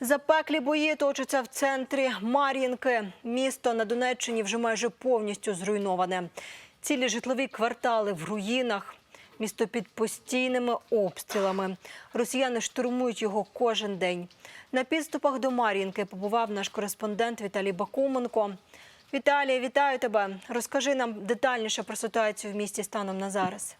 Запеклі бої точаться в центрі Мар'їнки. Місто на Донеччині вже майже повністю зруйноване. Цілі житлові квартали в руїнах. Місто під постійними обстрілами. Росіяни штурмують його кожен день. На підступах до Мар'їнки побував наш кореспондент Віталій Бакуменко. Віталій, вітаю тебе. Розкажи нам детальніше про ситуацію в місті станом на зараз.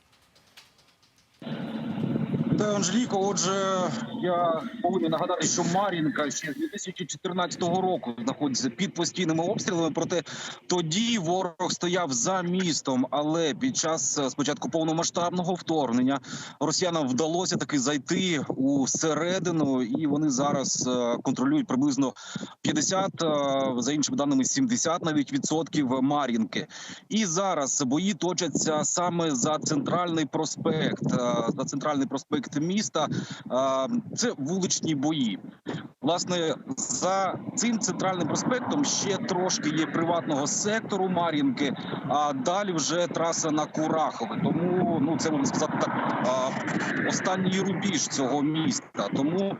Та Анжеліко, отже, я повинен нагадати, що Мар'їнка ще з 2014 року знаходиться під постійними обстрілами. Проте тоді ворог стояв за містом. Але під час е, спочатку повномасштабного вторгнення росіянам вдалося таки зайти у середину, і вони зараз е, контролюють приблизно 50, е, за іншими даними 70 навіть відсотків Мар'їнки. І зараз бої точаться саме за центральний проспект. За центральний проспект міста. Е, Це вуличні бої. Власне, за цим центральним проспектом ще трошки є приватного сектору Мар'їнки, а далі вже траса на Курахове. Тому ну це можна сказати так останній рубіж цього міста. Тому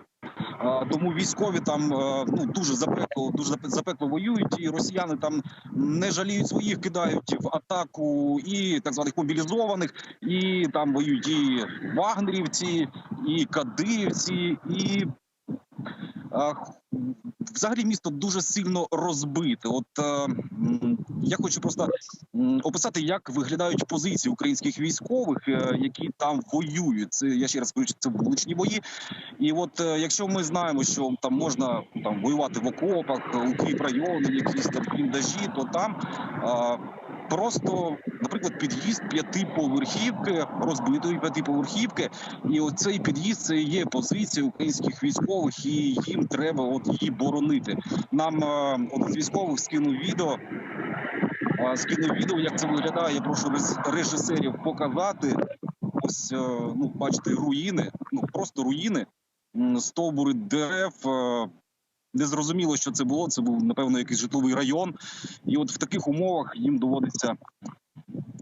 Тому військові там е, ну дуже запекло, дуже запе- запекло воюють, і росіяни там не жаліють своїх, кидають в атаку і так званих мобілізованих, і там воюють і вагнерівці, і кадирівці, і взагалі місто дуже сильно розбите. От е, я хочу просто описати, як виглядають позиції українських військових, е, які там воюють. Це я ще раз кажу, це вуличні бої. І от е, якщо ми знаємо, що там можна там воювати в окопах, у Київ райони, якісь там бліндажі, то там а, просто, наприклад, під'їзд п'ятиповерхівки, розбитої п'ятиповерхівки, і оцей під'їзд це є позиція українських військових, і їм треба от її боронити. Нам е, один з військових скинув відео. Скинув відео, як це виглядає. Я прошу режисерів показати. Ось, е, ну, бачите, руїни, ну просто руїни, стовбури дерев. Е, Незрозуміло, що це було. Це був напевно якийсь житловий район. І от в таких умовах їм доводиться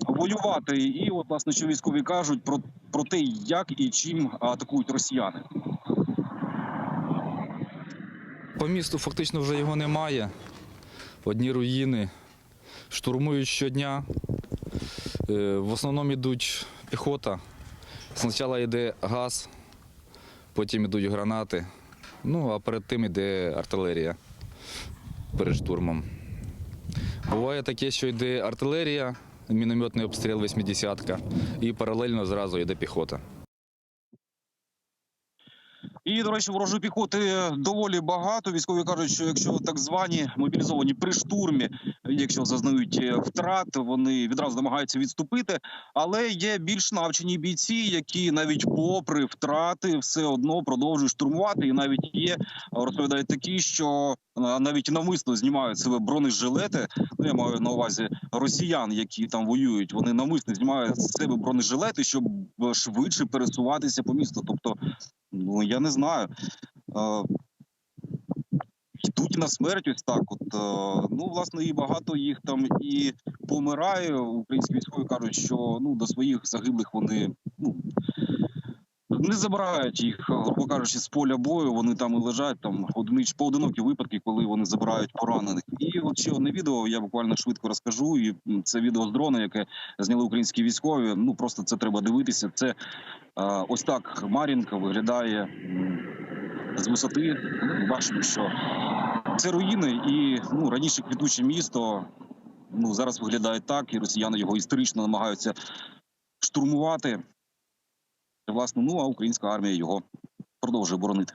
воювати. І от власне, що військові кажуть про, про те, як і чим атакують росіяни. По місту фактично вже його немає. Одні руїни. Штурмують щодня. Е, В основному йдуть піхота. Спочатку йде газ, потім йдуть гранати. Ну, а перед тим йде артилерія перед штурмом. Буває таке, що йде артилерія, мінометний обстріл 80-ка, і паралельно зразу йде піхота. І, до речі, ворожої піхоти доволі багато. Військові кажуть, що якщо так звані мобілізовані при штурмі, якщо зазнають е, втрат, вони відразу намагаються відступити. Але є більш навчені бійці, які навіть попри втрати все одно продовжують штурмувати. І навіть є розповідають такі, що е, навіть навмисно знімають себе бронежилети. Ну я маю на увазі росіян, які там воюють. Вони навмисно знімають з себе бронежилети, щоб е, швидше пересуватися по місту. Тобто, ну я не знаю. Йдуть на смерть, ось так. От ну власне, і багато їх там і помирає. Українські військові кажуть, що ну до своїх загиблих вони ну не забирають їх, грубо кажучи, з поля бою. Вони там і лежать. Там одинич поодинокі випадки, коли вони забирають поранених. І от ще одне відео я буквально швидко розкажу. І це відео з дрона, яке зняли українські військові. Ну просто це треба дивитися. Це ось так Мар'їнка виглядає з висоти. Бачимо, що це руїни, і ну раніше квітуче місто. Ну зараз виглядає так, і росіяни його історично намагаються штурмувати. Власне, ну а українська армія його продовжує боронити.